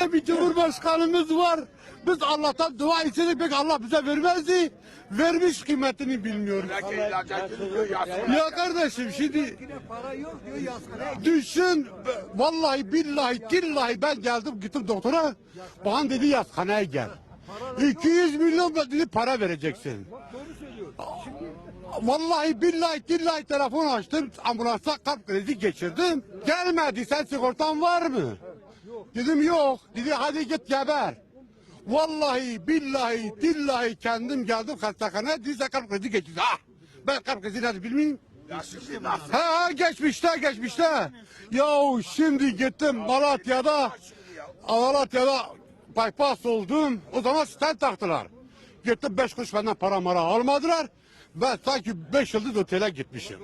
Böyle bir cumhurbaşkanımız var. Biz Allah'tan dua istedik peki Allah bize vermezdi. Vermiş kıymetini bilmiyoruz. Ya kardeşim şimdi Para yok diyor yazgına. düşün vallahi billahi tillahi ben geldim gittim doktora. Bana dedi yathaneye gel. 200 milyon dedi para vereceksin. Vallahi billahi tillahi telefon açtım ambulansa kalp krizi geçirdim. Gelmedi sen sigortan var mı? Dedim yok. Dedi hadi git geber. Vallahi billahi tillahi kendim geldim hastaneye dedi sen kalp krizi geçirdi. Ah ben kalp krizi nedir bilmeyeyim. Ha, ha geçmişte geçmişte. Yahu şimdi gittim Malatya'da Malatya'da bypass oldum. O zaman stent taktılar. Gittim beş kuruş benden para mara almadılar. Ben sanki beş yıldız otele gitmişim.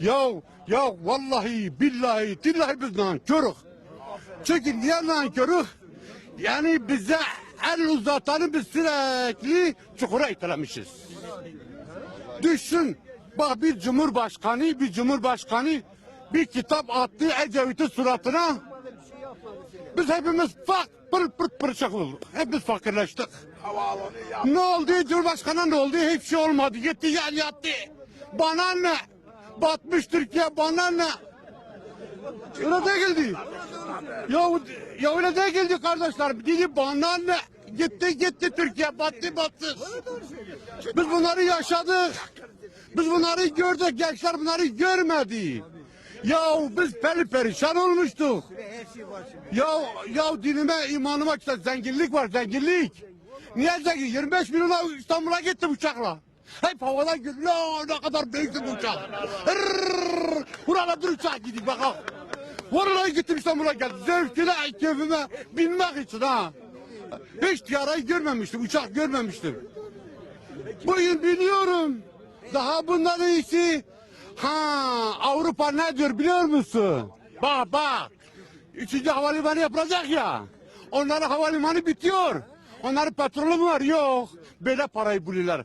Ya ya vallahi billahi tillahi biz nankörük. Çünkü niye nankörük? Yani bize el uzatanı biz sürekli çukura itelemişiz. Düşün. Bak bir cumhurbaşkanı, bir cumhurbaşkanı bir kitap attı Ecevit'in suratına. Biz hepimiz fak pır pır pırçak olduk. Hepimiz fakirleştik. Ne oldu Cumhurbaşkanı ne oldu? Hiçbir şey olmadı. Gitti yer yattı. Bana ne? Batmış Türkiye bana ne? Öyle değildi. Ya, ya öyle değildi kardeşler. Dedi bana ne? Gitti gitti Türkiye battı battı. Biz bunları yaşadık. Biz bunları gördük. Gençler bunları görmedi. Ya biz peri perişan olmuştuk. Ya ya dinime imanıma işte zenginlik var zenginlik. Niye zengin? 25 milyona İstanbul'a gitti uçakla. Hep havadan gül. Ne kadar büyüktü bu uçak. Burada dur uçak gidiyor bak. Vallahi gittim İstanbul'a geldim. Zevkine, keyfime binmek için ha. Hiç tiyareyi görmemiştim, uçak görmemiştim. Bugün biliyorum. Daha bundan iyisi. Ha Avrupa ne diyor biliyor musun? Bak bak. Üçüncü havalimanı yapılacak ya. Onların havalimanı bitiyor. Onların petrolü mü var? Yok. Böyle parayı buluyorlar.